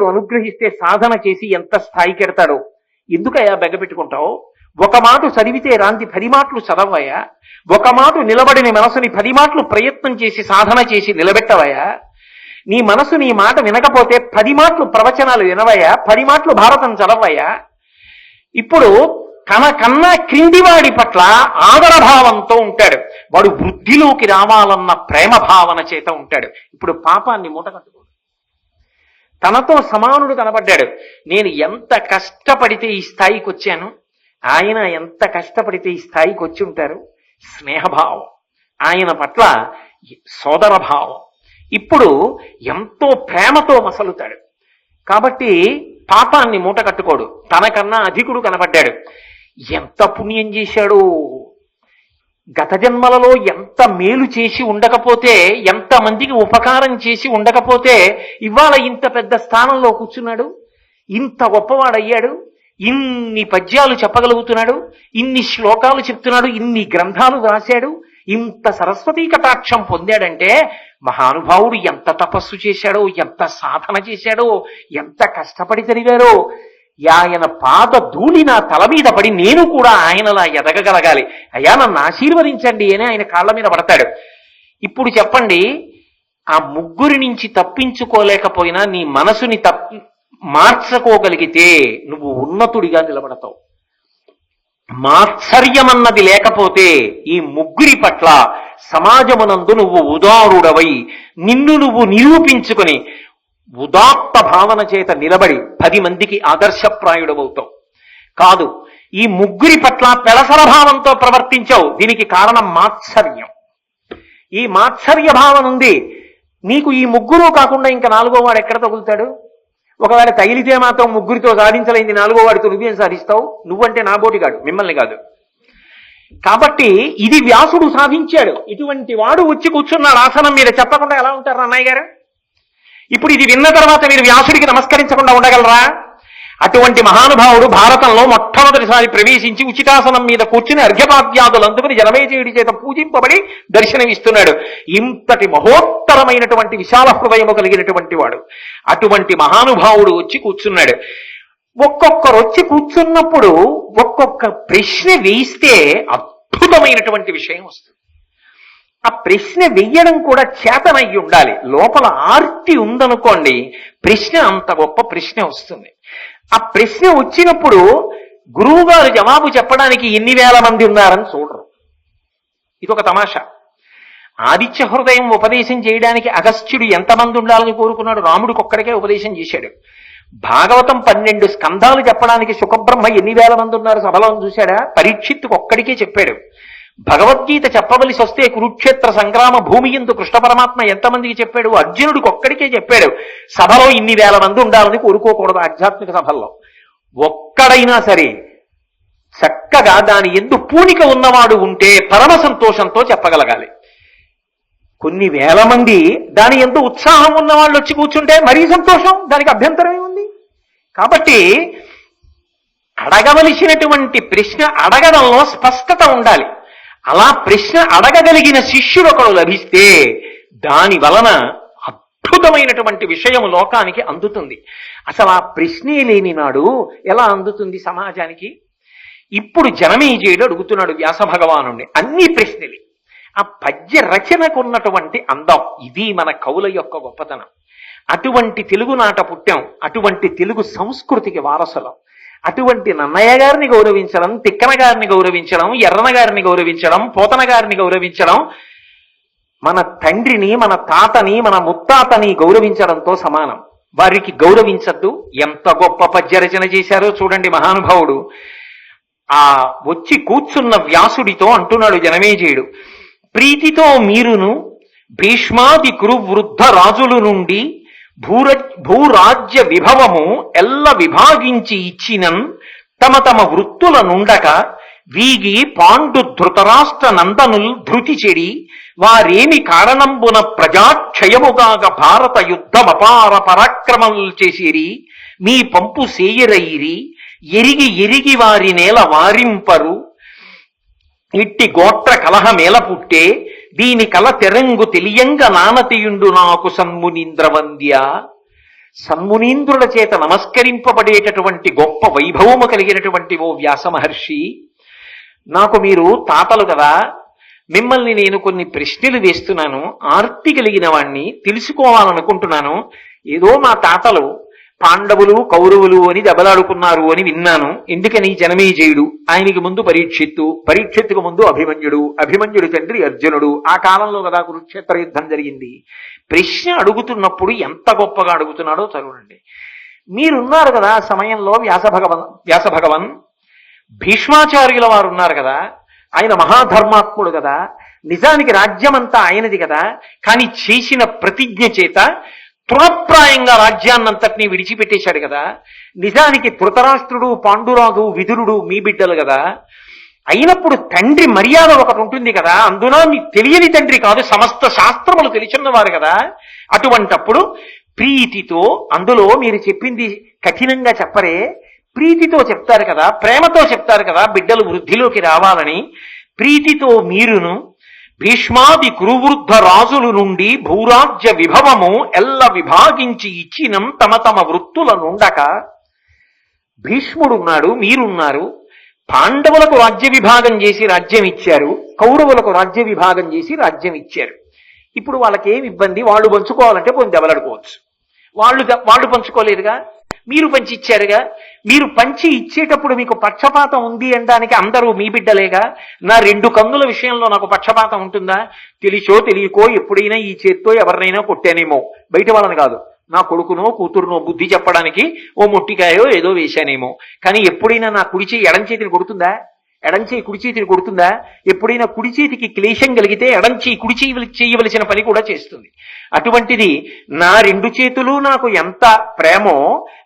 పరమేశ్వరుడు అనుగ్రహిస్తే సాధన చేసి ఎంత స్థాయికి ఎడతాడో ఎందుకయ్యా బెగపెట్టుకుంటావు? ఒక మాట చదివితే రాంది పది మాటలు చదవయ్యా? ఒక మాట నిలబడిన మనసుని పది మాటలు ప్రయత్నం చేసి సాధన చేసి నిలబెట్టవయ్యా? నీ మనసు నీ మాట వినకపోతే పది మాటలు ప్రవచనాలు వినవయ్యా? పది మాటలు భారతం చదవయ్యా? ఇప్పుడు కన కన్నా క్రిందివాడి పట్ల ఆదరభావంతో ఉంటాడు. వాడు వృద్ధిలోకి రావాలన్న ప్రేమ భావన చేత ఉంటాడు. ఇప్పుడు పాపాన్ని మూటకట్టుకోడు తనతో సమానుడు కనబడ్డాడు. నేను ఎంత కష్టపడితే ఈ స్థాయికి వచ్చాను ఆయన ఎంత కష్టపడితే ఈ స్థాయికి వచ్చి ఉంటారు స్నేహభావం. ఆయన పట్ల సోదర భావం ఇప్పుడు ఎంతో ప్రేమతో మసలుతాడు. కాబట్టి పాపాన్ని మూట కట్టుకోడు తనకన్నా అధికుడు కనబడ్డాడు. ఎంత పుణ్యం చేశాడు? గత జన్మలలో ఎంత మేలు చేసి ఉండకపోతే ఎంత మందికి ఉపకారం చేసి ఉండకపోతే ఇవాళ ఇంత పెద్ద స్థానంలో కూర్చున్నాడు? ఇంత గొప్పవాడయ్యాడు? ఇన్ని పద్యాలు చెప్పగలుగుతున్నాడు? ఇన్ని శ్లోకాలు చెప్తున్నాడు? ఇన్ని గ్రంథాలు రాశాడు? ఇంత సరస్వతీ కటాక్షం పొందాడంటే మహానుభావుడు ఎంత తపస్సు చేశాడో ఎంత సాధన చేశాడో ఎంత కష్టపడి చదివారో ఆయన పాద ధూళి నా తల మీద పడి నేను కూడా ఆయనలా ఎదగగలగాలి. అయ్యా నన్ను ఆశీర్వదించండి అని ఆయన కాళ్ళ మీద పడతాడు. ఇప్పుడు చెప్పండి ఆ ముగ్గురి నుంచి తప్పించుకోలేకపోయినా నీ మనసుని తప్పి మార్చుకోగలిగితే నువ్వు ఉన్నతుడిగా నిలబడతావు. మాత్సర్యమన్నది లేకపోతే ఈ ముగ్గురి పట్ల సమాజమునందు నువ్వు ఉదారుడవై నిన్ను నువ్వు నిరూపించుకొని ఉదాత్త భావన చేత నిలబడి పది మందికి ఆదర్శప్రాయుడవవుతావు కాదు ఈ ముగ్గురి పట్ల పెడసర భావంతో ప్రవర్తించావు. దీనికి కారణం మాత్సర్యం. ఈ మాత్సర్య భావన ఉంది. నీకు ఈ ముగ్గురు కాకుండా ఇంకా నాలుగో వాడు ఎక్కడ తగులుతాడు? ఒకవేళ తగిలితే మాత్రం ముగ్గురితో సాధించలేని నాలుగో వాడితో నువ్వేం సాధిస్తావు? నువ్వంటే నా బోటిగాడు మిమ్మల్ని కాదు. కాబట్టి ఇది వ్యాసుడు సాధించాడు. ఇటువంటి వాడు వచ్చి కూర్చున్నాడు. ఆసనం మీద చెప్పకుండా ఎలా ఉంటారు అన్నయ్య గారు? ఇప్పుడు ఇది విన్న తర్వాత మీరు వ్యాసుడికి నమస్కరించకుండా ఉండగలరా? అటువంటి మహానుభావుడు భారతంలో మొట్టమొదటిసారి ప్రవేశించి ఉచితాసనం మీద కూర్చుని అర్ఘ్యపాద్యాదులు అందుకుని జనమేజయుడి చేత పూజింపబడి దర్శనమిస్తున్నాడు. ఇంతటి మహోత్తరమైనటువంటి విశాల హృదయము కలిగినటువంటి వాడు. అటువంటి మహానుభావుడు వచ్చి కూర్చున్నాడు. ఒక్కొక్కరు వచ్చి కూర్చున్నప్పుడు ఒక్కొక్క ప్రశ్న వేయిస్తే అద్భుతమైనటువంటి విషయం వస్తుంది. ఆ ప్రశ్న వెయ్యడం కూడా చేతనయ్యి ఉండాలి. లోపల ఆర్తి ఉందనుకోండి ప్రశ్న అంత గొప్ప ప్రశ్న వస్తుంది. ఆ ప్రశ్న వచ్చినప్పుడు గురువు గారు జవాబు చెప్పడానికి ఎన్ని వేల మంది ఉన్నారని చూడరు. ఇది ఒక తమాషా. ఆదిత్య హృదయం ఉపదేశం చేయడానికి అగస్త్యుడు ఎంతమంది ఉండాలని కోరుకున్నాడు? రాముడికి ఒక్కడికే ఉపదేశం చేశాడు. భాగవతం పన్నెండు స్కంధాలు చెప్పడానికి సుఖబ్రహ్మ ఎన్ని వేల మంది ఉన్నారు? సభలో చూశాడా? పరీక్షిత్తుకు ఒక్కడికే చెప్పాడు. భగవద్గీత చెప్పవలసి వస్తే కురుక్షేత్ర సంగ్రామ భూమి ఎందు కృష్ణ పరమాత్మ ఎంతమందికి చెప్పాడు? అర్జునుడికి ఒక్కడికే చెప్పాడు. సభలో ఇన్ని వేల మంది ఉండాలని కోరుకోకూడదు ఆధ్యాత్మిక సభల్లో. ఒక్కడైనా సరే చక్కగా దాని ఎందు పూనిక ఉన్నవాడు ఉంటే పరమ సంతోషంతో చెప్పగలగాలి. కొన్ని వేల మంది దాని ఎందు ఉత్సాహం ఉన్న వాళ్ళు వచ్చి కూర్చుంటే మరీ సంతోషం దానికి అభ్యంతరం ఏముంది కాబట్టి అడగవలసినటువంటి ప్రశ్న అడగడంలో స్పష్టత ఉండాలి. అలా ప్రశ్న అడగగలిగిన శిష్యుడు ఒకడు లభిస్తే దాని వలన అద్భుతమైనటువంటి విషయం లోకానికి అందుతుంది. అసలు ఆ ప్రశ్నే లేని నాడు ఎలా అందుతుంది సమాజానికి? ఇప్పుడు జనమేజయుడు అడుగుతున్నాడు వ్యాస భగవాను అన్ని ప్రశ్నలే. ఆ పద్య రచనకు ఉన్నటువంటి అందం ఇది మన కవుల యొక్క గొప్పతనం. అటువంటి తెలుగు నాట పుట్టాం అటువంటి తెలుగు సంస్కృతికి వారసులం. అటువంటి నన్నయ్య గారిని గౌరవించడం తిక్కన గారిని గౌరవించడం ఎర్రన గారిని గౌరవించడం పోతన గారిని గౌరవించడం మన తండ్రిని మన తాతని మన ముత్తాతని గౌరవించడంతో సమానం. వారికి గౌరవించద్దు. ఎంత గొప్ప పద్య రచన చేశారో చూడండి మహానుభావుడు. ఆ వచ్చి కూర్చున్న వ్యాసుడితో అంటున్నాడు జనమేజయుడు ప్రీతితో మీరును భీష్మాది కురు వృద్ధ రాజుల నుండి భూర భూరాజ్య విభవము ఎల్ల విభాగించి ఇచ్చినన్ తమ తమ వృత్తుల నుండక వీగి పాండు ధృతరాష్ట్ర నందనుల్ ధృతి చెడి వారేమి కారణంబున ప్రజాక్షయముగాగ భారత యుద్ధమపార పరాక్రమములు చేసిరి మీ పంపు సేయరైరి ఎరిగి ఎరిగి వారి నేల వారింపరు ఇట్టి గోత్ర కలహమేల పుట్టే దీని కల తెరంగు తెలియంగ నానతియుండు నాకు సన్మునింద్రవంద్య సన్మునీంద్రుల చేత నమస్కరింపబడేటటువంటి గొప్ప వైభవము కలిగినటువంటి ఓ వ్యాస మహర్షి నాకు మీరు తాతలు కదా మిమ్మల్ని నేను కొన్ని ప్రశ్నలు వేస్తున్నాను ఆర్తి కలిగిన వాణ్ణి తెలుసుకోవాలనుకుంటున్నాను. ఏదో మా తాతలు పాండవులు కౌరవులు అని దెబ్బలాడుకున్నారు అని విన్నాను. ఎందుకని జనమేజయుడు ఆయనకి ముందు పరీక్షిత్తు పరీక్షిత్తుకు ముందు అభిమన్యుడు అభిమన్యుడు తండ్రి అర్జునుడు. ఆ కాలంలో కదా కురుక్షేత్ర యుద్ధం జరిగింది. ప్రశ్న అడుగుతున్నప్పుడు ఎంత గొప్పగా అడుగుతున్నాడో చదవండి. మీరున్నారు కదా ఆ సమయంలో వ్యాస భగవన్ వ్యాస భగవన్ భీష్మాచార్యుల వారు ఉన్నారు కదా. ఆయన మహాధర్మాత్ముడు కదా. నిజానికి రాజ్యమంతా ఆయనది కదా. కానీ చేసిన ప్రతిజ్ఞ చేత తృణప్రాయంగా రాజ్యాన్నంతటినీ విడిచిపెట్టేశాడు కదా. నిజానికి ధృతరాష్ట్రుడు పాండురాజు విదురుడు మీ బిడ్డలు కదా. అయినప్పుడు తండ్రి మర్యాద ఒకటి ఉంటుంది కదా. అందున మీకు తెలియని తండ్రి కాదు సమస్త శాస్త్రములు తెలిసినవారు కదా. అటువంటప్పుడు ప్రీతితో అందులో మీరు చెప్పింది కఠినంగా చెప్పరే. ప్రీతితో చెప్తారు కదా ప్రేమతో చెప్తారు కదా బిడ్డలు వృద్ధిలోకి రావాలని. ప్రీతితో మీరును భీష్మాది కురువృద్ధ రాజుల నుండి భూరాజ్య విభవము ఎల్ల విభాగించి ఇచ్చినం తమ తమ వృత్తుల నుండక భీష్ముడున్నాడు మీరున్నారు పాండవులకు రాజ్య విభాగం చేసి రాజ్యం ఇచ్చారు కౌరవులకు రాజ్య విభాగం చేసి రాజ్యం ఇచ్చారు. ఇప్పుడు వాళ్ళకి ఏమి ఇబ్బంది? వాళ్ళు పంచుకోవాలంటే పొంది దెబ్బలాడుకోవచ్చు వాళ్ళు వాళ్ళు పంచుకోలేదుగా? మీరు పంచి ఇచ్చారుగా? మీరు పంచి ఇచ్చేటప్పుడు మీకు పక్షపాతం ఉంది అనడానికి అందరూ మీ బిడ్డలేగా? నా రెండు కన్నుల విషయంలో నాకు పక్షపాతం ఉంటుందా? తెలిసో తెలియకో ఎప్పుడైనా ఈ చేత్తో ఎవరినైనా కొట్టానేమో. బయట వాళ్ళని కాదు. నా కొడుకునో కూతురునో బుద్ధి చెప్పడానికి ఓ మొట్టికాయో ఏదో వేశానేమో. కానీ ఎప్పుడైనా నా కుడి చేయి ఎడం చేతిని కొడుతుందా? ఎడంచేయి కుడి చేతిని కొడుతుందా? ఎప్పుడైనా కుడి చేతికి క్లేశం కలిగితే ఎడంచేయి కుడి చేయి చేయవలసిన పని కూడా చేస్తుంది. అటువంటిది నా రెండు చేతులు నాకు ఎంత ప్రేమో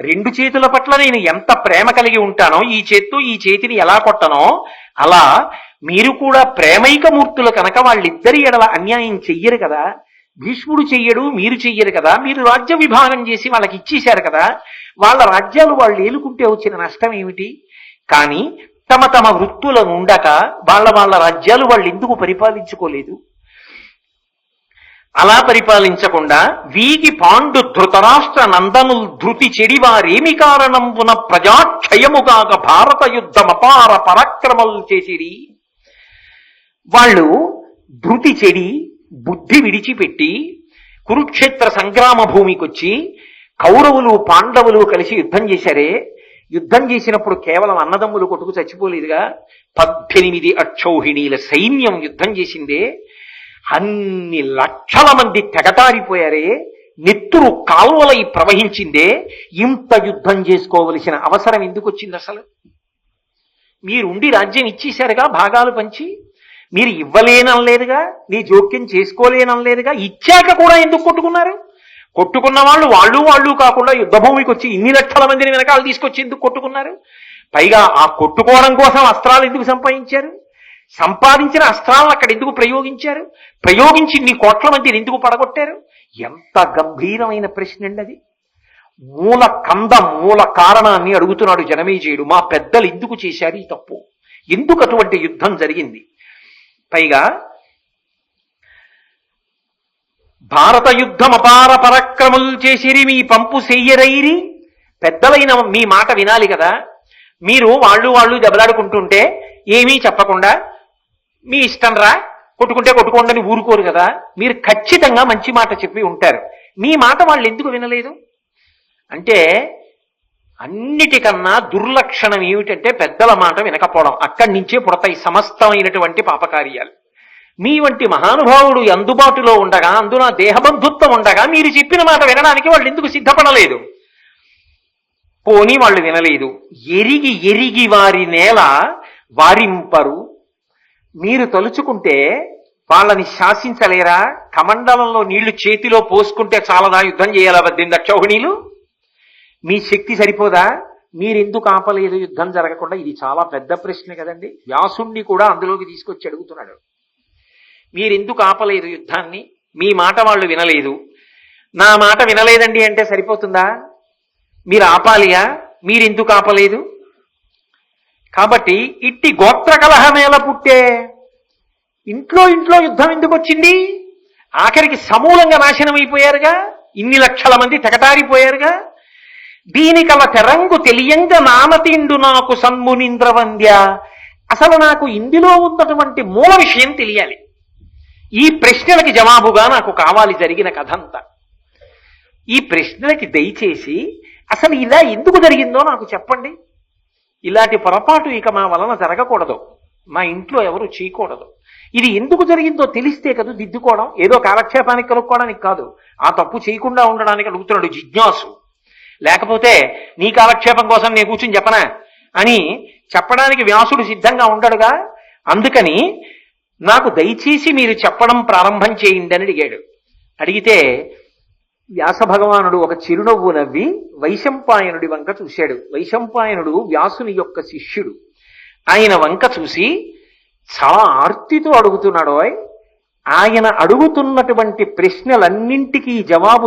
రెండు చేతుల పట్ల నేను ఎంత ప్రేమ కలిగి ఉంటానో ఈ చేత్తో ఈ చేతిని ఎలా కొట్టనో అలా మీరు కూడా ప్రేమైక మూర్తులు కనుక వాళ్ళిద్దరి ఎడల అన్యాయం చెయ్యరు కదా. భీష్ముడు చెయ్యడు మీరు చెయ్యరు కదా. మీరు రాజ్య విభాగం చేసి వాళ్ళకి ఇచ్చేశారు కదా. వాళ్ళ రాజ్యాలు వాళ్ళు ఏలుకుంటే వచ్చిన నష్టం ఏమిటి? కానీ తమ తమ వృత్తులను ఉండక వాళ్ళ వాళ్ళ రాజ్యాలు వాళ్ళు ఎందుకు పరిపాలించుకోలేదు? అలా పరిపాలించకుండా వీగి పాండు ధృతరాష్ట్ర నందనుల్ ధృతి చెడివారేమి కారణంబున ప్రజాక్షయముగాక భారత యుద్ధమపార పరాక్రమలు చేసిరి? వాళ్ళు ధృతి చెడి బుద్ధి విడిచిపెట్టి కురుక్షేత్ర సంగ్రామ భూమికొచ్చి కౌరవులు పాండవులు కలిసి యుద్ధం చేశారే. యుద్ధం చేసినప్పుడు కేవలం అన్నదమ్ములు కొట్టుకు చచ్చిపోలేదుగా. పద్దెనిమిది అక్షౌహిణీల సైన్యం యుద్ధం చేసిందే. అన్ని లక్షల మంది తెగతారిపోయారే. నెత్తురు కాలువలై ప్రవహించిందే. ఇంత యుద్ధం చేసుకోవలసిన అవసరం ఎందుకు వచ్చింది అసలు? మీరుండి రాజ్యం ఇచ్చేశారుగా భాగాలు పంచి. మీరు ఇవ్వలేనలేదుగా నీ జోక్యం చేసుకోలేనలేదుగా ఇచ్చాక కూడా ఎందుకు కొట్టుకున్నారు? కొట్టుకున్న వాళ్ళు వాళ్ళు వాళ్ళు కాకుండా యుద్ధభూమికి వచ్చి ఇన్ని లక్షల మందిని వెనకాల తీసుకొచ్చి ఎందుకు కొట్టుకున్నారు? పైగా ఆ కొట్టుకోవడం కోసం అస్త్రాలు ఎందుకు సంపాదించారు? సంపాదించిన అస్త్రాలను అక్కడ ఎందుకు ప్రయోగించారు? ప్రయోగించి నీ కోట్ల మందిని ఎందుకు పడగొట్టారు? ఎంత గంభీరమైన ప్రశ్న అండి అది. మూల కంద మూల కారణాన్ని అడుగుతున్నాడు జనమేజయుడు. మా పెద్దలు ఎందుకు చేశారు ఈ తప్పు? ఎందుకు అటువంటి యుద్ధం జరిగింది? పైగా భారత యుద్ధం అపార చేసిరి మీ పంపు సెయ్యరైరి. పెద్దలైన మీ మాట వినాలి కదా. మీరు వాళ్ళు వాళ్ళు దెబ్బలాడుకుంటుంటే ఏమీ చెప్పకుండా మీ ఇష్టం రా కొట్టుకుంటే కొట్టుకోండి ఊరుకోరు కదా. మీరు ఖచ్చితంగా మంచి మాట చెప్పి ఉంటారు. మీ మాట వాళ్ళు ఎందుకు వినలేదు? అంటే అన్నిటికన్నా దుర్లక్షణం ఏమిటంటే పెద్దల మాట వినకపోవడం. అక్కడి నుంచే పుడతాయి సమస్తమైనటువంటి పాపకార్యాలు. మీ వంటి మహానుభావుడు అందుబాటులో ఉండగా అందున దేహబంధుత్వం ఉండగా మీరు చెప్పిన మాట వినడానికి వాళ్ళు ఎందుకు సిద్ధపడలేదు? పోని వాళ్ళు వినలేదు. ఎరిగి ఎరిగి వారి నేల వారింపరు. మీరు తలుచుకుంటే వాళ్ళని శాసించలేరా? కమండలంలో నీళ్ళు చేతిలో పోసుకుంటే చాలదా యుద్ధం చేయాలా పద్దెనిమిది అక్షౌహిణీలు మీ శక్తి సరిపోదా? మీరెందుకు ఆపలేదు? యుద్ధం జరగకుండా ఇది చాలా పెద్ద ప్రశ్న కదండి. వ్యాసుణ్ణి కూడా అందులోకి తీసుకొచ్చి అడుగుతున్నాడు. మీరెందుకు ఆపలేదు యుద్ధాన్ని? మీ మాట వాళ్ళు వినలేదు. నా మాట వినలేదండి అంటే సరిపోతుందా? మీరు ఆపాలియా? మీరెందుకు ఆపలేదు? కాబట్టి ఇట్టి గోత్ర కలహమేల పుట్టే ఇంట్లో ఇంట్లో యుద్ధం ఎందుకు వచ్చింది? ఆఖరికి సమూలంగా నాశనం అయిపోయారుగా? ఇన్ని లక్షల మంది తెగటారిపోయారుగా? దీనికల తెరంగు తెలియంగ నామతిండు నాకు సమ్మునింద్రవంద్య అసలు నాకు ఇందులో ఉన్నటువంటి మూల విషయం తెలియాలి. ఈ ప్రశ్నలకి జవాబుగా నాకు కావాలి జరిగిన కథ అంతా ఈ ప్రశ్నలకి దయచేసి అసలు ఇలా ఎందుకు జరిగిందో నాకు చెప్పండి. ఇలాంటి పొరపాటు ఇక మా వలన జరగకూడదు. మా ఇంట్లో ఎవరు చేయకూడదు. ఇది ఎందుకు జరిగిందో తెలిస్తే కదా దిద్దుకోవడం. ఏదో కాలక్షేపానికి కనుక్కోవడానికి కాదు. ఆ తప్పు చేయకుండా ఉండడానికి అడుగుతున్నాడు జిజ్ఞాసు. లేకపోతే నీ కాలక్షేపం కోసం నేను కూర్చుని చెప్పనా? అని చెప్పడానికి వ్యాసుడు సిద్ధంగా ఉండడుగా. అందుకని నాకు దయచేసి మీరు చెప్పడం ప్రారంభం చేయండి అని అడిగాడు. అడిగితే వ్యాస భగవానుడు ఒక చిరునవ్వు నవ్వి వైశంపాయనుడి వంక చూశాడు. వైశంపాయనుడు వ్యాసుని యొక్క శిష్యుడు. ఆయన వంక చూసి చాలా ఆర్తితో అడుగుతున్నాడు. ఆయన అడుగుతున్నటువంటి ప్రశ్నలన్నింటికీ జవాబు